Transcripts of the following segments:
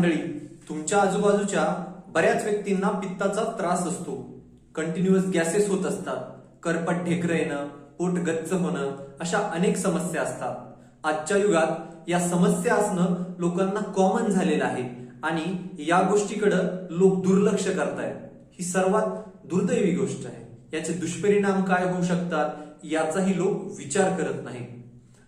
मंडळी तुमच्या आजूबाजूच्या बऱ्याच व्यक्तींना पित्ताचा त्रास असतो. कंटिन्युअस गॅसेस होत असतात. करपट ढेकरं येणं पोट गच्च होणं अशा अनेक समस्या असतात. आजच्या युगात या समस्या असणं लोकांना कॉमन झालेलं आहे आणि या गोष्टीकडं लोक दुर्लक्ष करतायत. ही सर्वात दुर्दैवी गोष्ट आहे. याचे दुष्परिणाम काय होऊ शकतात याचाही लोक विचार करत नाही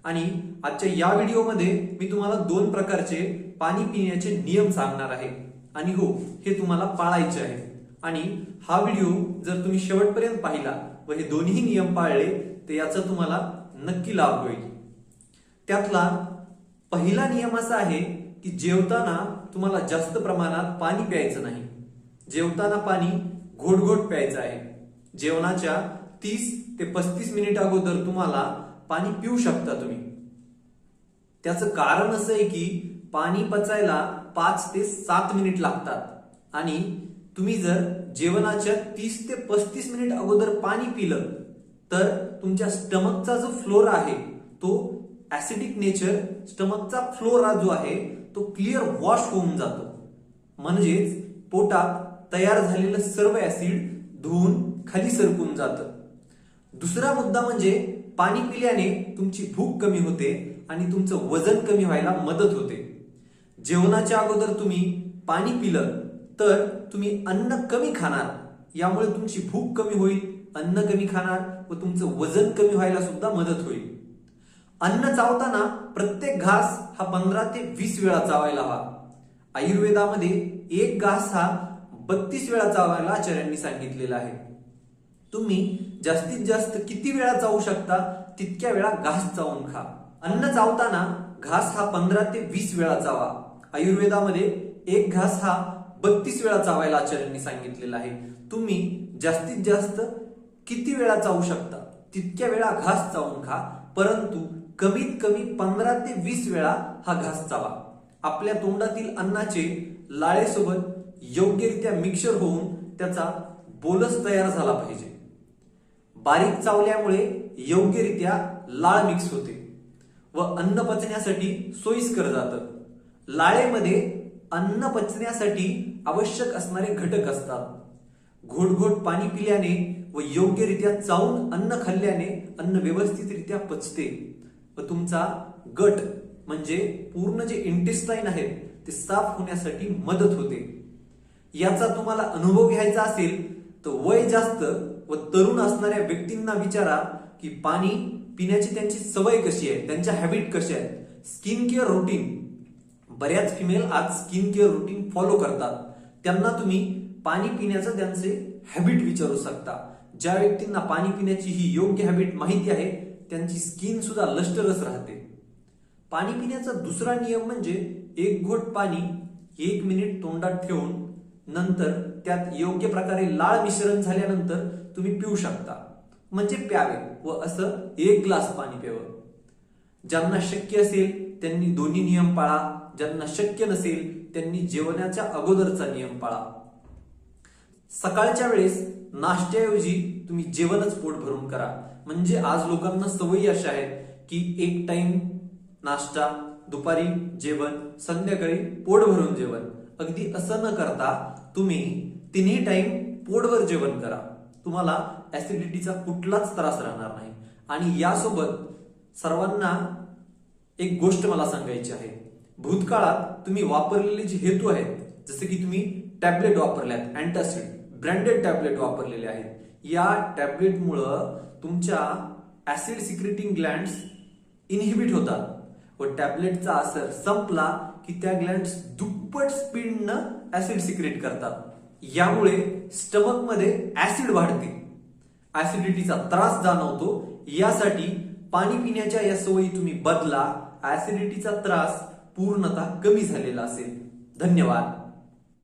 आणि आजच्या या व्हिडिओमध्ये मी तुम्हाला दोन प्रकारचे पाणी पिण्याचे नियम सांगणार आहे. आणि हो हे तुम्हाला पाळायचे आहे. आणि हा व्हिडिओ जर तुम्ही शेवटपर्यंत पाहिला व हे दोन्ही नियम पाळले तर याचा तुम्हाला नक्की लाभ होईल. त्यातला पहिला नियम असा आहे की जेवताना तुम्हाला जास्त प्रमाणात पाणी प्यायचं नाही. जेवताना पाणी घोटघोट प्यायचं आहे. जेवणाच्या तीस ते पस्तीस मिनिट अगोदर तुम्हाला पाणी पिऊ शकता तुम्ही. त्याचं कारण असं आहे की पाणी पचायला पाच ते सात मिनिट लागतात. आणि तुम्ही जर जेवणाच्या तीस ते पस्तीस मिनिट अगोदर पाणी पिलं तर तुमच्या स्टमकचा जो फ्लोरा आहे तो ऍसिडिक नेचर स्टमकचा फ्लोरा जो आहे तो क्लिअर वॉश होऊन जातो. म्हणजेच पोटात तयार झालेलं सर्व ऍसिड धुवून खाली सरकून जातं. दुसरा मुद्दा म्हणजे पाणी पिल्याने तुमची भूक कमी होते आणि तुमचं वजन कमी व्हायला मदत होते. जेवणाच्या अगोदर तुम्ही पाणी पिलं तर तुम्ही अन्न कमी खाणार. यामुळे तुमची भूक कमी होईल अन्न कमी खाणार व तुमचं वजन कमी व्हायला सुद्धा मदत होईल. अन्न चावताना प्रत्येक घास हा पंधरा ते वीस वेळा चावायला हवा. आयुर्वेदामध्ये एक घास हा बत्तीस वेळा चावायला आचार्यांनी सांगितलेला आहे. तुम्ही जास्तीत जास्त किती वेळा चावू शकता तितक्या वेळा घास चावून खा. अन्न चावताना घास हा पंधरा ते वीस वेळा चावा. आयुर्वेदामध्ये एक घास हा बत्तीस वेळा चावायला आचार्यांनी सांगितलेला आहे. तुम्ही जास्तीत जास्त किती वेळा चावू शकता तितक्या वेळा घास चावून खा परंतु कमीत कमी पंधरा ते वीस वेळा हा घास चावा. आपल्या तोंडातील अन्नाचे लाळेसोबत योग्यरित्या मिक्सर होऊन त्याचा बोलस तयार झाला पाहिजे. बारीक चावल्यामुळे योग्यरित्या लाळ मिक्स होते व अन्न पचण्यासाठी सोयीस्कर जातं. लाळेमध्ये अन्न पचण्यासाठी आवश्यक असणारे घटक असतात. घोटघोट पाणी पिल्याने व योग्यरित्या चावून अन्न खाल्ल्याने अन्न व्यवस्थितरित्या पचते व तुमचा गट म्हणजे पूर्ण जे इंटेस्टाईन आहेत ते साफ होण्यासाठी मदत होते. याचा तुम्हाला अनुभव घ्यायचा असेल तर वय जास्त व तरुण असणाऱ्या व्यक्तींना विचारा की पाणी पिण्याची त्यांची सवय कशी आहे? त्यांच्या हॅबिट कशा आहेत? स्किन केअर रुटीन बऱ्याच फिमेल आज स्किन केअर रुटीन फॉलो करतात. त्यांना तुम्ही पाणी पिण्याचं त्यांचे हॅबिट विचारू शकता. ज्या व्यक्तींना पाणी पिण्याची ही योग्य हॅबिट माहिती आहे त्यांची स्किन सुद्धा लष्टरच राहते. पाणी पिण्याचा दुसरा नियम म्हणजे एक घोट पाणी एक मिनिट तोंडात ठेवून नंतर त्यात योग्य प्रकारे लाळ मिश्रण झाल्यानंतर तुम्ही पिऊ शकता. म्हणजे प्यावे व असं एक ग्लास पाणी प्यावं. ज्यांना शक्य असेल त्यांनी दोन्ही नियम पाळा. ज्यांना शक्य नसेल त्यांनी जेवणाच्या अगोदरचा नियम पाळा. सकाळच्या वेळेस नाश्त्याऐवजी तुम्ही जेवणच पोट भरून करा. म्हणजे आज लोकांना सवयी अशा आहेत की एक टाइम नाश्ता दुपारी जेवण संध्याकाळी पोट भरून जेवण. अगदी असं न करता तुम्ही तिन्ही टाइम पोटभर जेवण करा. तुम्हाला ऍसिडिटीचा कुठलाच त्रास राहणार नाही. आणि यासोबत सर्वांना एक गोष्ट मला सांगायची आहे. भूतकाळात तुम्ही वापरलेले जे हेतू आहेत जसे की तुम्ही टॅबलेट वापरल्यात अँटासिड ब्रँडेड टॅबलेट वापरलेले आहेत. या टॅबलेटमुळं तुमच्या ऍसिड सिक्रेटिंग ग्लँड्स इनहिबिट होतात. व टॅबलेटचा असर संपला की त्या ग्लँड्स दुप्पट स्पीडनं ऍसिड सिक्रेट करतात. यामुळे स्टमकमध्ये ऍसिड वाढते. ऍसिडिटीचा त्रास जाणवतो. यासाठी पाणी पिण्याच्या या सवयी तुम्ही बदला. ऍसिडिटीचा त्रास पूर्णतः कमी झालेला असेल. धन्यवाद.